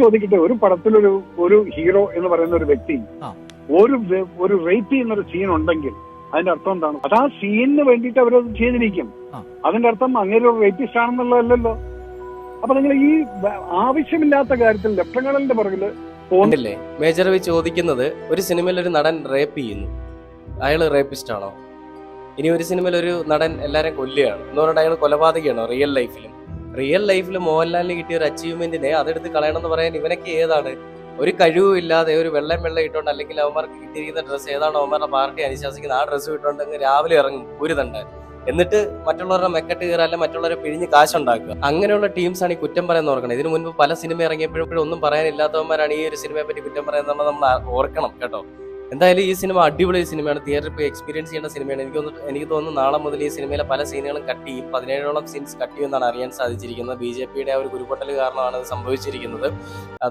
ചോദിക്കട്ടെ ഒരു പടത്തിലൊരു ഒരു ഹീറോ എന്ന് പറയുന്ന ഒരു വ്യക്തി ഒരു ഒരു റേപ്പ് ചെയ്യുന്ന ഒരു സീൻ ഉണ്ടെങ്കിൽ അതിന്റെ അർത്ഥം എന്താണ്? അത് ആ സീനിന് വേണ്ടിയിട്ട് അവരത് ചെയ്തിരിക്കും. അതിന്റെ അർത്ഥം അങ്ങനെ ഒരു റേപ്പിസ്റ്റ് ആണെന്നുള്ളതല്ലല്ലോ. അപ്പൊ നിങ്ങൾ ഈ ആവശ്യമില്ലാത്ത കാര്യത്തിൽ ലക്ഷങ്ങളുടെ പുറകിൽ പോകുന്നില്ലേ മേജർ വി ചോദിക്കുന്നത് ഒരു സിനിമയിൽ ഒരു നടൻ റേപ്പ് ചെയ്യുന്നു. അയാൾ റേപ്പിസ്റ്റ് ആണോ? ഇനി ഒരു സിനിമയിൽ ഒരു നടൻ എല്ലാരെയും കൊല്ലുകയാണ്. എന്ന് പറഞ്ഞിട്ട് അയാൾ കൊലപാതകയാണോ? റിയൽ ലൈഫിലും റിയൽ ലൈഫിൽ മോഹൻലാലിന് കിട്ടിയ ഒരു അച്ചീവ്മെന്റിനെ അതെടുത്ത് കളയണം എന്ന് പറയാൻ ഇവനൊക്കെ ഏതാണ്? ഒരു കഴിവും ഇല്ലാതെ ഒരു വെള്ളം വെള്ളം ഇട്ടുകൊണ്ട് അല്ലെങ്കിൽ അവന്മാർക്ക് കിട്ടിയിരിക്കുന്ന ഡ്രസ്സ് ഏതാണ് അവന്മാരുടെ പാർട്ടി അനുശാസിക്കുന്ന ആ ഡ്രസ്സ് ഇട്ടുകൊണ്ട് രാവിലെ ഇറങ്ങും ഒരു തണ്ട് എന്നിട്ട് മറ്റുള്ളവരുടെ മെക്കെട്ട് കയറാല്ലേ മറ്റുള്ളവരെ പിഴിഞ്ഞ് കാശുണ്ടാക്കുക. അങ്ങനെയുള്ള ടീംസ് ആണ് ഈ കുറ്റം പറയാൻ ഓർക്കണം. ഇതിനു മുൻപ് പല സിനിമ ഇറങ്ങിയപ്പോഴും ഒന്നും പറയാനില്ലാത്തവന്മാരാണ് ഈ ഒരു സിനിമയെ പറ്റി കുറ്റം പറയുന്നത് നമ്മൾ ഓർക്കണം കേട്ടോ. എന്തായാലും ഈ സിനിമ അടിപൊളി സിനിമയാണ്. തിയേറ്ററിൽ പോയി എക്സ്പീരിയൻസ് ചെയ്യേണ്ട സിനിമയാണ്. എനിക്ക് എനിക്ക് തോന്നുന്നു നാളെ മുതൽ ഈ സിനിമയിലെ പല സീനുകളും കട്ട് ചെയ്യും. പതിനേഴോളം സീൻസ് കട്ട് ചെയ്യുമെന്നാണ് അറിയാൻ സാധിച്ചിരിക്കുന്നത്. ബി ജെ പിയുടെ ആ ഒരു കുരുപൊട്ടൽ കാരണമാണ് അത് സംഭവിച്ചിരിക്കുന്നത്. അത്